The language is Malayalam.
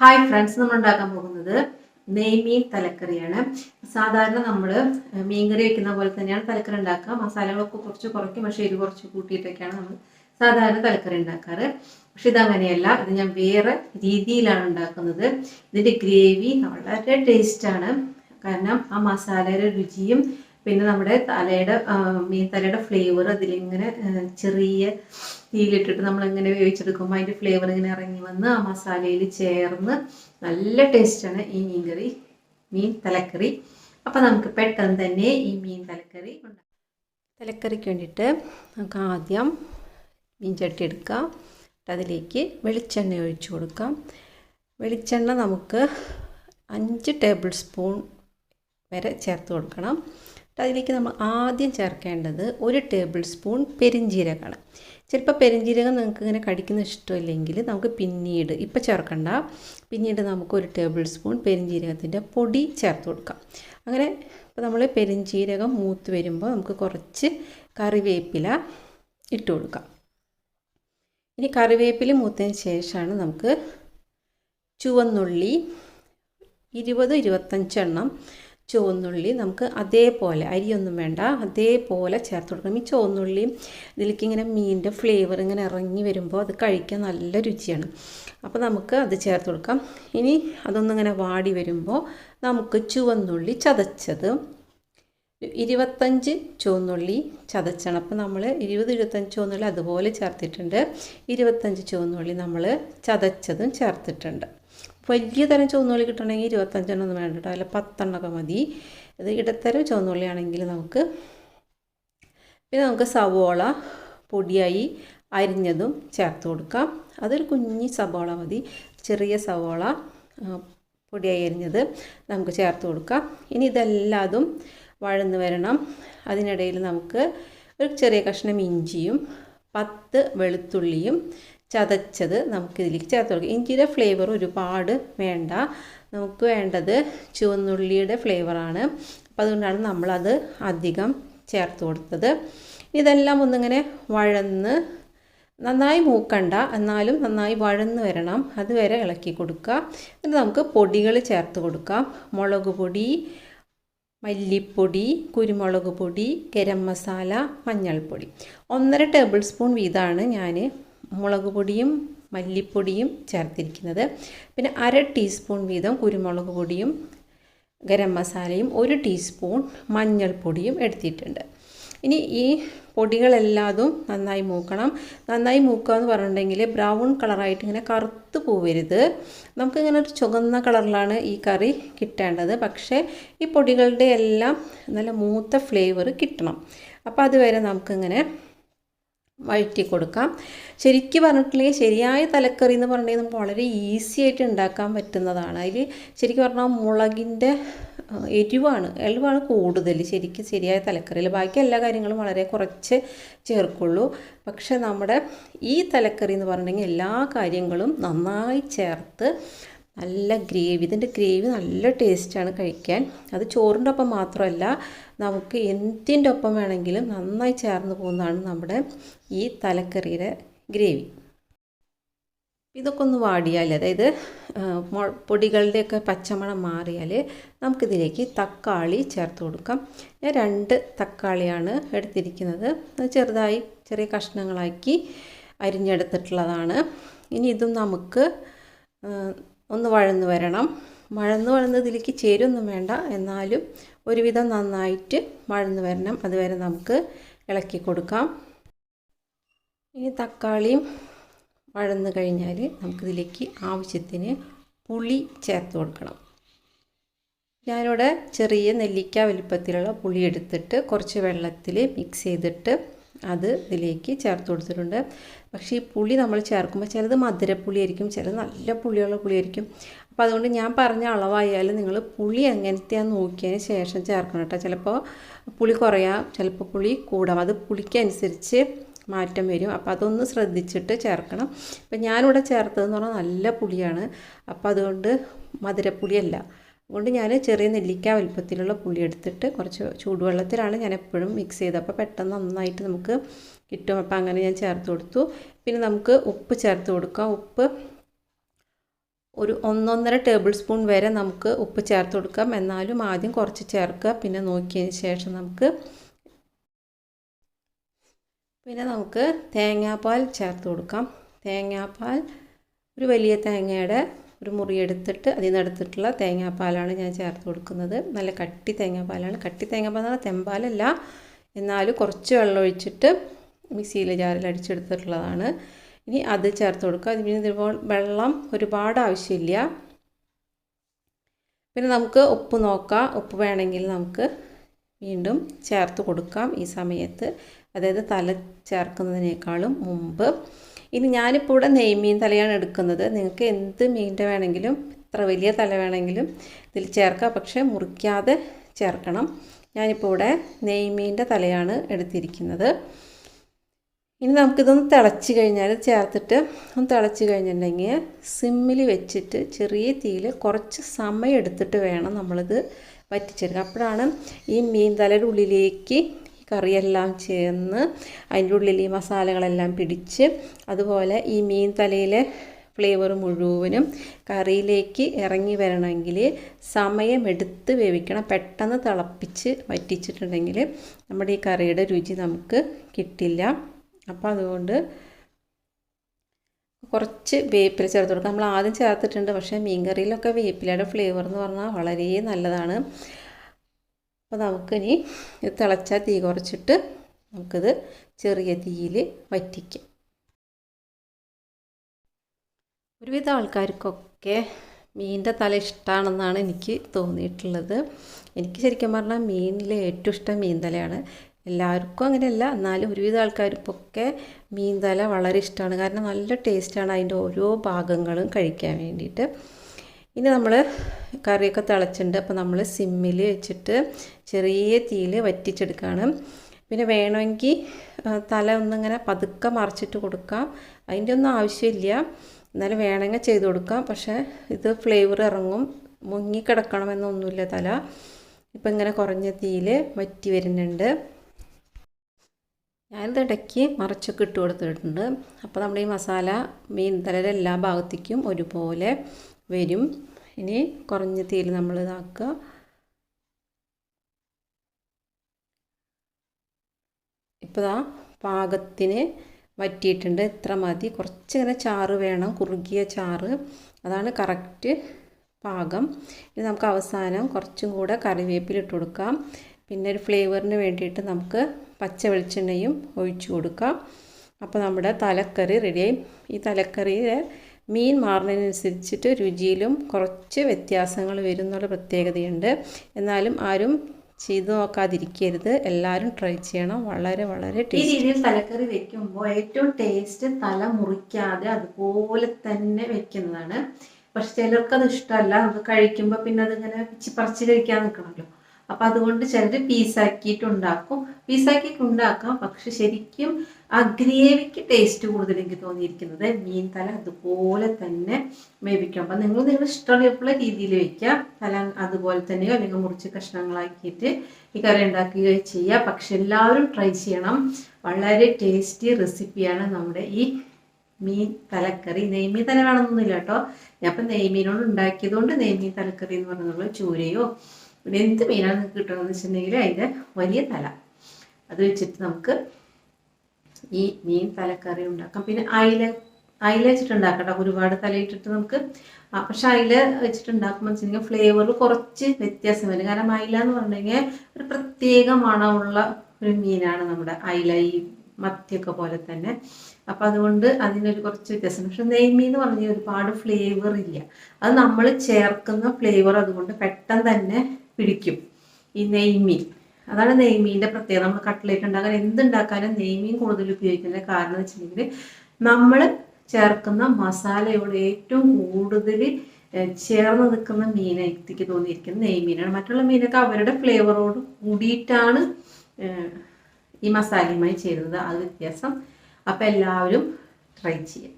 ഹായ് ഫ്രണ്ട്സ് നമ്മൾ ഉണ്ടാക്കാൻ പോകുന്നത് നെയ്മീൻ തലക്കറിയാണ്. സാധാരണ നമ്മൾ മീൻകറി വെക്കുന്ന പോലെ തന്നെയാണ് തലക്കറി ഉണ്ടാക്കുക. മസാലകളൊക്കെ കുറച്ച് കുറയ്ക്കും പക്ഷേ എരിവ് കുറച്ച് കൂട്ടിയിട്ടൊക്കെയാണ് നമ്മൾ സാധാരണ തലക്കറി ഉണ്ടാക്കാറ്. പക്ഷെ ഇതങ്ങനെയല്ല ഇത് ഞാൻ വേറെ രീതിയിലാണ് ഉണ്ടാക്കുന്നത്. ഇതിന്റെ ഗ്രേവി വളരെ ടേസ്റ്റാണ് കാരണം ആ മസാലയുടെ രുചിയും പിന്നെ നമ്മുടെ തലയുടെ മീൻ തലയുടെ ഫ്ലേവർ അതിലിങ്ങനെ ചെറിയ തീയിലിട്ടിട്ട് നമ്മളിങ്ങനെ വേവിച്ചെടുക്കുമ്പോൾ അതിന്റെ ഫ്ലേവർ ഇങ്ങനെ ഇറങ്ങി വന്ന് ആ മസാലയിൽ ചേർന്ന് നല്ല ടേസ്റ്റാണ് ഈ മീൻ കറി മീൻ തലക്കറി. അപ്പോൾ നമുക്ക് പെട്ടെന്ന് തന്നെ ഈ മീൻ തലക്കറി ഉണ്ടാക്കാം. തലക്കറിക്ക് വേണ്ടിയിട്ട് നമുക്ക് ആദ്യം മീൻ ചട്ടി എടുക്കാം. അതിലേക്ക് വെളിച്ചെണ്ണ ഒഴിച്ച് കൊടുക്കാം. വെളിച്ചെണ്ണ നമുക്ക് അഞ്ച് ടേബിൾ സ്പൂൺ വരെ ചേർത്ത് കൊടുക്കണം. അതിലേക്ക് നമ്മൾ ആദ്യം ചേർക്കേണ്ടത് ഒരു ടേബിൾ സ്പൂൺ പെരിഞ്ജീരകമാണ് ചിലപ്പോൾ പെരിഞ്ജീരകം നിങ്ങൾക്ക് ഇങ്ങനെ കടിക്കുന്ന ഇഷ്ടമില്ലെങ്കിൽ നമുക്ക് പിന്നീട് ഇപ്പം ചേർക്കണ്ട. പിന്നീട് നമുക്ക് ഒരു ടേബിൾ സ്പൂൺ പെരിഞ്ജീരകത്തിന്റെ പൊടി ചേർത്ത് കൊടുക്കാം. അങ്ങനെ ഇപ്പോൾ നമ്മൾ പെരിഞ്ജീരകം മൂത്ത് വരുമ്പോൾ നമുക്ക് കുറച്ച് കറിവേപ്പില ഇട്ട് കൊടുക്കാം. ഇനി കറിവേപ്പില മൂത്തതിന് ശേഷമാണ് നമുക്ക് ചുവന്നുള്ളി ഇരുപത് ഇരുപത്തഞ്ചെണ്ണം ചുവന്നുള്ളി നമുക്ക് അതേപോലെ അരിയൊന്നും വേണ്ട അതേപോലെ ചേർത്ത് കൊടുക്കണം. ഈ ചുവന്നുള്ളിയും ഇതിലേക്ക് ഇങ്ങനെ മീനിന്റെ ഫ്ലേവർ ഇങ്ങനെ ഇറങ്ങി വരുമ്പോൾ അത് കഴിക്കാൻ നല്ല രുചിയാണ്. അപ്പോൾ നമുക്ക് അത് ചേർത്ത് കൊടുക്കാം. ഇനി അതൊന്നിങ്ങനെ വാടി വരുമ്പോൾ നമുക്ക് ചുവന്നുള്ളി ചതച്ചത് ഇരുപത്തഞ്ച് ചുവന്നുള്ളി ചതച്ചണം. അപ്പോൾ നമ്മൾ ഇരുപത് ഇരുപത്തഞ്ച് ചുവന്നുള്ളി അതുപോലെ ചേർത്തിട്ടുണ്ട്. ഇരുപത്തഞ്ച് ചുവന്നുള്ളി നമ്മൾ ചതച്ചതും ചേർത്തിട്ടുണ്ട്. വലിയ തരം ചുവന്നുള്ളി കിട്ടണമെങ്കിൽ ഇരുപത്തഞ്ചെണ്ണം വേണ്ട കേട്ടോ. അല്ല പത്തെണ്ണമൊക്കെ മതി. ഇത് ഇടത്തരം ചുവന്നുള്ളി ആണെങ്കിൽ നമുക്ക് പിന്നെ നമുക്ക് സവോള പൊടിയായി അരിഞ്ഞതും ചേർത്ത് കൊടുക്കാം. അതൊരു കുഞ്ഞി സവോള മതി. ചെറിയ സവോള പൊടിയായി അരിഞ്ഞത് നമുക്ക് ചേർത്ത് കൊടുക്കാം. ഇനി ഇതെല്ലാതും വഴന്ന് വരണം. അതിനിടയിൽ നമുക്ക് ഒരു ചെറിയ കഷ്ണം ഇഞ്ചിയും പത്ത് വെളുത്തുള്ളിയും ചതച്ചത് നമുക്ക് ഇതിലേക്ക് ചേർത്ത് കൊടുക്കാം. ഇഞ്ചിയുടെ ഫ്ലേവർ ഒരുപാട് വേണ്ട. നമുക്ക് വേണ്ടത് ചുവന്നുള്ളിയുടെ ഫ്ലേവറാണ് അപ്പോൾ അതുകൊണ്ടാണ് നമ്മളത് അധികം ചേർത്ത് കൊടുത്തത്. ഇതെല്ലാം ഒന്നിങ്ങനെ വഴന്ന് നന്നായി മൂക്കണ്ട. എന്നാലും നന്നായി വഴന്ന് വരണം. അതുവരെ ഇളക്കി കൊടുക്കുക. എന്നിട്ട് നമുക്ക് പൊടികൾ ചേർത്ത് കൊടുക്കാം. മുളക് പൊടി മല്ലിപ്പൊടി കുരുമുളക് പൊടി ഗരം മസാല മഞ്ഞൾപ്പൊടി. ഒന്നര ടേബിൾ സ്പൂൺ വീതമാണ് ഞാൻ മുളക് പൊടിയും മല്ലിപ്പൊടിയും ചേർത്തിരിക്കുന്നത്. പിന്നെ അര ടീസ്പൂൺ വീതം കുരുമുളക് പൊടിയും ഗരം മസാലയും ഒരു ടീസ്പൂൺ മഞ്ഞൾപ്പൊടിയും എടുത്തിട്ടുണ്ട്. ഇനി ഈ പൊടികളെല്ലാതും നന്നായി മൂക്കണം. നന്നായി മൂക്കുക എന്ന് പറഞ്ഞിട്ടുണ്ടെങ്കിൽ ബ്രൗൺ കളറായിട്ട് ഇങ്ങനെ കറുത്ത് പോവരുത്. നമുക്കിങ്ങനെ ഒരു ചുവന്ന കളറിലാണ് ഈ കറി കിട്ടേണ്ടത്. പക്ഷേ ഈ പൊടികളുടെ എല്ലാം നല്ല മൂത്ത ഫ്ലേവർ കിട്ടണം. അപ്പോൾ അതുവരെ നമുക്കിങ്ങനെ വഴറ്റി കൊടുക്കാം ശരിക്കും പറഞ്ഞിട്ടുണ്ടെങ്കിൽ ശരിയായ തലക്കറി എന്ന് പറഞ്ഞിട്ടുണ്ടെങ്കിൽ നമുക്ക് വളരെ ഈസി ആയിട്ട് ഉണ്ടാക്കാൻ പറ്റുന്നതാണ്. അതിൽ ശരിക്കും പറഞ്ഞാൽ മുളകിന്റെ എരിവാണ് എരിവാണ് കൂടുതൽ ശരിക്കും ശരിയായ തലക്കറിയിൽ ബാക്കി എല്ലാ കാര്യങ്ങളും വളരെ കുറച്ച് ചേർക്കുള്ളൂ. പക്ഷേ നമ്മുടെ ഈ തലക്കറി എന്ന് പറഞ്ഞിട്ടുണ്ടെങ്കിൽ എല്ലാ കാര്യങ്ങളും നന്നായി ചേർത്ത് നല്ല ഗ്രേവി. ഇതിന്റെ ഗ്രേവി നല്ല ടേസ്റ്റാണ് കഴിക്കാൻ. അത് ചോറിന്റെ ഒപ്പം മാത്രമല്ല നമുക്ക് എന്തിന്റെ ഒപ്പം വേണമെങ്കിലും നന്നായി ചേർന്ന് പോകുന്നതാണ് നമ്മുടെ ഈ തലക്കറിയുടെ ഗ്രേവി. ഇതൊക്കെ ഒന്ന് വാടിയാൽ അതായത് പൊടികളുടെയൊക്കെ പച്ചമണം മാറിയാൽ നമുക്കിതിലേക്ക് തക്കാളി ചേർത്ത് കൊടുക്കാം. ഞാൻ രണ്ട് തക്കാളിയാണ് എടുത്തിരിക്കുന്നത്. ചെറുതായി ചെറിയ കഷ്ണങ്ങളാക്കി അരിഞ്ഞെടുത്തിട്ടുള്ളതാണ്. ഇനി ഇതും നമുക്ക് ഒന്ന് വഴന്ന് വരണം. വഴന്ന് വഴന്ന് ഇതിലേക്ക് ചേരൊന്നും വേണ്ട. എന്നാലും ഒരുവിധം നന്നായിട്ട് വഴന്ന് വരണം. അതുവരെ നമുക്ക് ഇളക്കി കൊടുക്കാം. ഇനി തക്കാളിയും വഴന്ന് കഴിഞ്ഞാൽ നമുക്കിതിലേക്ക് ആവശ്യത്തിന് പുളി ചേർത്ത് കൊടുക്കണം. ഞാനിവിടെ ചെറിയ നെല്ലിക്ക വലിപ്പത്തിലുള്ള പുളി എടുത്തിട്ട് കുറച്ച് വെള്ളത്തിൽ മിക്സ് ചെയ്തിട്ട് അത് ഇതിലേക്ക് ചേർത്ത് കൊടുത്തിട്ടുണ്ട്. പക്ഷേ ഈ പുളി നമ്മൾ ചേർക്കുമ്പോൾ ചിലത് മധുരപ്പുളി ആയിരിക്കും ചിലത് നല്ല പുളിയുള്ള പുളിയായിരിക്കും. അപ്പോൾ അതുകൊണ്ട് ഞാൻ പറഞ്ഞ അളവായാലും നിങ്ങൾ പുളി എങ്ങനത്തെയാന്ന് നോക്കിയതിന് ശേഷം ചേർക്കണം കേട്ടോ. ചിലപ്പോൾ പുളി കുറയാം ചിലപ്പോൾ പുളി കൂടാം. അത് പുളിക്കനുസരിച്ച് മാറ്റം വരും. അപ്പോൾ അതൊന്ന് ശ്രദ്ധിച്ചിട്ട് ചേർക്കണം. ഇപ്പം ഞാനിവിടെ ചേർത്തതെന്ന് പറഞ്ഞാൽ നല്ല പുളിയാണ്. അപ്പോൾ അതുകൊണ്ട് മധുരപ്പുളിയല്ല. അതുകൊണ്ട് ഞാൻ ചെറിയ നെല്ലിക്ക വലുപ്പത്തിലുള്ള പുളി എടുത്തിട്ട് കുറച്ച് ചൂടുവെള്ളത്തിലാണ് ഞാൻ എപ്പോഴും മിക്സ് ചെയ്തത്. അപ്പോൾ പെട്ടെന്ന് നന്നായിട്ട് നമുക്ക് കിട്ടും. അപ്പോൾ അങ്ങനെ ഞാൻ ചേർത്ത് കൊടുത്തു. പിന്നെ നമുക്ക് ഉപ്പ് ചേർത്ത് കൊടുക്കാം. ഉപ്പ് ഒരു ഒന്നൊന്നര ടേബിൾ സ്പൂൺ വരെ നമുക്ക് ഉപ്പ് ചേർത്ത് കൊടുക്കാം. എന്നാലും ആദ്യം കുറച്ച് ചേർക്കുക. പിന്നെ നോക്കിയതിന് ശേഷം നമുക്ക് പിന്നെ നമുക്ക് തേങ്ങാപ്പാൽ ചേർത്ത് കൊടുക്കാം. തേങ്ങാപ്പാൽ ഒരു വലിയ തേങ്ങയുടെ ഒരു മുറി എടുത്തിട്ട് അതിൽ നിന്ന് എടുത്തിട്ടുള്ള തേങ്ങാപ്പാലാണ് ഞാൻ ചേർത്ത് കൊടുക്കുന്നത്. നല്ല കട്ടി തേങ്ങാപ്പാലാണ്. കട്ടി തേങ്ങാപ്പാൽ എന്ന് പറഞ്ഞാൽ തെമ്പാലല്ല. എന്നാലും കുറച്ച് വെള്ളം ഒഴിച്ചിട്ട് മിക്സിയിൽ ജാറിൽ അടിച്ചെടുത്തിട്ടുള്ളതാണ്. ഇനി അത് ചേർത്ത് കൊടുക്കുക. അതിന് പിന്നെ വെള്ളം ഒരുപാട് ആവശ്യമില്ല. പിന്നെ നമുക്ക് ഉപ്പ് നോക്കാം. ഉപ്പ് വേണമെങ്കിൽ നമുക്ക് വീണ്ടും ചേർത്ത് കൊടുക്കാം ഈ സമയത്ത്. അതായത് തല ചേർക്കുന്നതിനേക്കാളും മുമ്പ്. ഇനി ഞാനിപ്പോൾ ഇവിടെ നെയ്മീൻ തലയാണ് എടുക്കുന്നത്. നിങ്ങൾക്ക് എന്ത് മീന്റെ വേണമെങ്കിലും എത്ര വലിയ തല വേണമെങ്കിലും ഇതിൽ ചേർക്കാം. പക്ഷേ മുറിക്കാതെ ചേർക്കണം. ഞാനിപ്പോൾ ഇവിടെ നെയ്മീന്റെ തലയാണ് എടുത്തിരിക്കുന്നത്. ഇനി നമുക്കിതൊന്ന് തിളച്ച് കഴിഞ്ഞാൽ ചേർത്തിട്ട് ഒന്ന് തിളച്ച് കഴിഞ്ഞിട്ടുണ്ടെങ്കിൽ സിമ്മിൽ വെച്ചിട്ട് ചെറിയ തീയിൽ കുറച്ച് സമയം എടുത്തിട്ട് വേണം നമ്മളിത് വറ്റിച്ചെടുക്കുക അപ്പോഴാണ് ഈ മീൻ തലയുടെ ഉള്ളിലേക്ക് കറിയെല്ലാം ചേർന്ന് അതിന്റെ ഉള്ളിൽ ഈ മസാലകളെല്ലാം പിടിച്ച് അതുപോലെ ഈ മീൻ തലയിലെ ഫ്ലേവർ മുഴുവനും കറിയിലേക്ക് ഇറങ്ങി വരണമെങ്കിൽ സമയമെടുത്ത് വേവിക്കണം. പെട്ടെന്ന് തിളപ്പിച്ച് വറ്റിച്ചിട്ടുണ്ടെങ്കിൽ നമ്മുടെ ഈ കറിയുടെ രുചി നമുക്ക് കിട്ടില്ല. അപ്പോൾ അതുകൊണ്ട് കുറച്ച് വേപ്പില ചേർത്ത് കൊടുക്കുക നമ്മൾ ആദ്യം ചേർത്തിട്ടുണ്ട് പക്ഷേ മീൻ കറിയിലൊക്കെ വേപ്പിലയുടെ ഫ്ലേവർ എന്ന് പറഞ്ഞാൽ വളരെ നല്ലതാണ്. അപ്പോൾ നമുക്കിനി ഇത് തിളച്ച തീ കുറച്ചിട്ട് നമുക്കിത് ചെറിയ തീയിൽ വറ്റിക്കാം. ഒരുവിധ ആൾക്കാർക്കൊക്കെ മീനിന്റെ തല ഇഷ്ടമാണെന്നാണ് എനിക്ക് തോന്നിയിട്ടുള്ളത്. എനിക്ക് ശരിക്കും പറഞ്ഞാൽ മീനിൽ ഏറ്റവും ഇഷ്ടം മീൻ തലയാണ്. എല്ലാവർക്കും അങ്ങനെയല്ല എന്നാലും ഒരുവിധ ആൾക്കാർക്കൊക്കെ മീൻ തല വളരെ ഇഷ്ടമാണ്. കാരണം നല്ല ടേസ്റ്റാണ് അതിന്റെ ഓരോ ഭാഗങ്ങളും കഴിക്കാൻ വേണ്ടിയിട്ട്. ഇനി നമ്മൾ കറിയൊക്കെ തിളച്ചിട്ടുണ്ട്. അപ്പോൾ നമ്മൾ സിമ്മിൽ വെച്ചിട്ട് ചെറിയ തീയിൽ വറ്റിച്ചെടുക്കുകയാണ് പിന്നെ വേണമെങ്കിൽ തല ഒന്നിങ്ങനെ പതുക്കെ മറിച്ചിട്ട് കൊടുക്കാം. അതിന്റെ ഒന്നും ആവശ്യമില്ല. എന്നാലും വേണമെങ്കിൽ ചെയ്ത് കൊടുക്കാം. പക്ഷേ ഇത് ഫ്ലേവർ ഇറങ്ങും. മുങ്ങിക്കിടക്കണമെന്നൊന്നുമില്ല തല. ഇപ്പം ഇങ്ങനെ കുറഞ്ഞ തീയിൽ വറ്റി വരുന്നുണ്ട്. ഞാനിത് ഇടയ്ക്ക് മറിച്ചൊക്കെ ഇട്ട് കൊടുത്തിട്ടുണ്ട്. അപ്പോൾ നമ്മുടെ ഈ മസാല മീൻ തലയുടെ എല്ലാ ഭാഗത്തേക്കും ഒരുപോലെ വരും. ഇനി കുറഞ്ഞ തീയിൽ നമ്മൾ ഇതാക്കുക. ഇപ്പോൾ ഇതാ പാകത്തിന് വറ്റിയിട്ടുണ്ട്. ഇത്ര മതി. കുറച്ചിങ്ങനെ ചാറ് വേണം. കുറുകിയ ചാറ്. അതാണ് കറക്റ്റ് പാകം. ഇനി നമുക്ക് അവസാനം കുറച്ചും കൂടെ കറിവേപ്പില ഇട്ട് കൊടുക്കാം. പിന്നെ ഒരു ഫ്ലേവറിന് വേണ്ടിയിട്ട് നമുക്ക് പച്ച വെളിച്ചെണ്ണയും ഒഴിച്ചു കൊടുക്കാം. അപ്പോൾ നമ്മുടെ തലക്കറി റെഡിയായി ഈ തലക്കറിയിലെ മീൻ മാറുന്നതിനനുസരിച്ചിട്ട് രുചിയിലും കുറച്ച് വ്യത്യാസങ്ങൾ വരും എന്നുള്ള പ്രത്യേകതയുണ്ട്. എന്നാലും ആരും ചെയ്തു നോക്കാതിരിക്കരുത്. എല്ലാവരും ട്രൈ ചെയ്യണം. വളരെ വളരെ ഈ രീതിയിൽ തലക്കറി വെക്കുമ്പോൾ ഏറ്റവും ടേസ്റ്റ് തല മുറിക്കാതെ അതുപോലെ തന്നെ വെക്കുന്നതാണ്. പക്ഷെ ചിലർക്കത് ഇഷ്ടമല്ല. നമുക്ക് കഴിക്കുമ്പോൾ പിന്നെ അതിങ്ങനെ പറിച്ച് കഴിക്കാൻ നിൽക്കണമല്ലോ. അപ്പൊ അതുകൊണ്ട് ചിലർ പീസാക്കിയിട്ട് ഉണ്ടാക്കും പീസാക്കിയിട്ട് ഉണ്ടാക്കാം പക്ഷെ ശരിക്കും ആ ഗ്രേവിക്ക് ടേസ്റ്റ് കൂടുതൽ എനിക്ക് തോന്നിയിരിക്കുന്നത് മീൻ തല അതുപോലെ തന്നെ വേവിക്കാം. അപ്പൊ നിങ്ങൾ നിങ്ങൾ ഇഷ്ടമുള്ള രീതിയിൽ വെക്കാം തല അതുപോലെ തന്നെയോ അല്ലെങ്കിൽ മുറിച്ച് കഷ്ണങ്ങളാക്കിയിട്ട് ഈ കറി ഉണ്ടാക്കുകയോ ചെയ്യുക. പക്ഷെ എല്ലാവരും ട്രൈ ചെയ്യണം. വളരെ ടേസ്റ്റി റെസിപ്പിയാണ് നമ്മുടെ ഈ മീൻ തലക്കറി. നെയ്മീൻ തല വേണമെന്നൊന്നുമില്ല കേട്ടോ. ഇപ്പം നെയ്മീനോട് ഉണ്ടാക്കിയതുകൊണ്ട് നെയ്മീൻ തലക്കറി എന്ന് പറഞ്ഞുള്ള ചൂരയോ പിന്നെ എന്ത് മീനാണ് നിങ്ങൾക്ക് കിട്ടണമെന്ന് വെച്ചിട്ടുണ്ടെങ്കിൽ അതിന്റെ വലിയ തല. അത് വെച്ചിട്ട് നമുക്ക് ഈ മീൻ തലക്കറി ഉണ്ടാക്കാം. പിന്നെ അയില അയില വെച്ചിട്ട് ഉണ്ടാക്കട്ടോ. ഒരുപാട് തലയിട്ടിട്ട് നമുക്ക് പക്ഷെ അയില വെച്ചിട്ട് ഉണ്ടാക്കുമ്പോൾ വെച്ചിട്ടുണ്ടെങ്കിൽ ഫ്ലേവർ കുറച്ച് വ്യത്യാസം വരും. കാരണം അയില എന്ന് പറഞ്ഞിട്ടുണ്ടെങ്കിൽ ഒരു പ്രത്യേക മണമുള്ള ഒരു മീനാണ് നമ്മുടെ അയില ഈ മത്തിയൊക്കെ പോലെ തന്നെ. അപ്പം അതുകൊണ്ട് അതിനൊരു കുറച്ച് വ്യത്യാസം പക്ഷെ നെയ്മീൻ എന്ന് പറഞ്ഞാൽ ഒരുപാട് ഫ്ലേവർ ഇല്ല. അത് നമ്മൾ ചേർക്കുന്ന ഫ്ലേവർ അതുകൊണ്ട് പെട്ടെന്ന് തന്നെ പിടിക്കും. ഈ നെയ്മീൻ. അതാണ് നെയ്മീന്റെ പ്രത്യേകത. നമ്മൾ കട്ട്ലേറ്റ് ഉണ്ടാക്കാൻ എന്തുണ്ടാക്കാനും നെയ്മീൻ കൂടുതൽ ഉപയോഗിക്കുന്ന കാരണം എന്ന് വെച്ചിട്ടുണ്ടെങ്കിൽ നമ്മൾ ചേർക്കുന്ന മസാലയോട് ഏറ്റവും കൂടുതൽ ചേർന്ന് നിൽക്കുന്ന മീൻ എനിക്ക് തോന്നിയിരിക്കുന്നത് നെയ്മീനാണ്. മറ്റുള്ള മീനൊക്കെ അവരുടെ ഫ്ലേവറോട് കൂടിയിട്ടാണ് ഈ മസാലയുമായി ചേരുന്നത്. അത് വ്യത്യാസം. അപ്പം എല്ലാവരും ട്രൈ ചെയ്യാം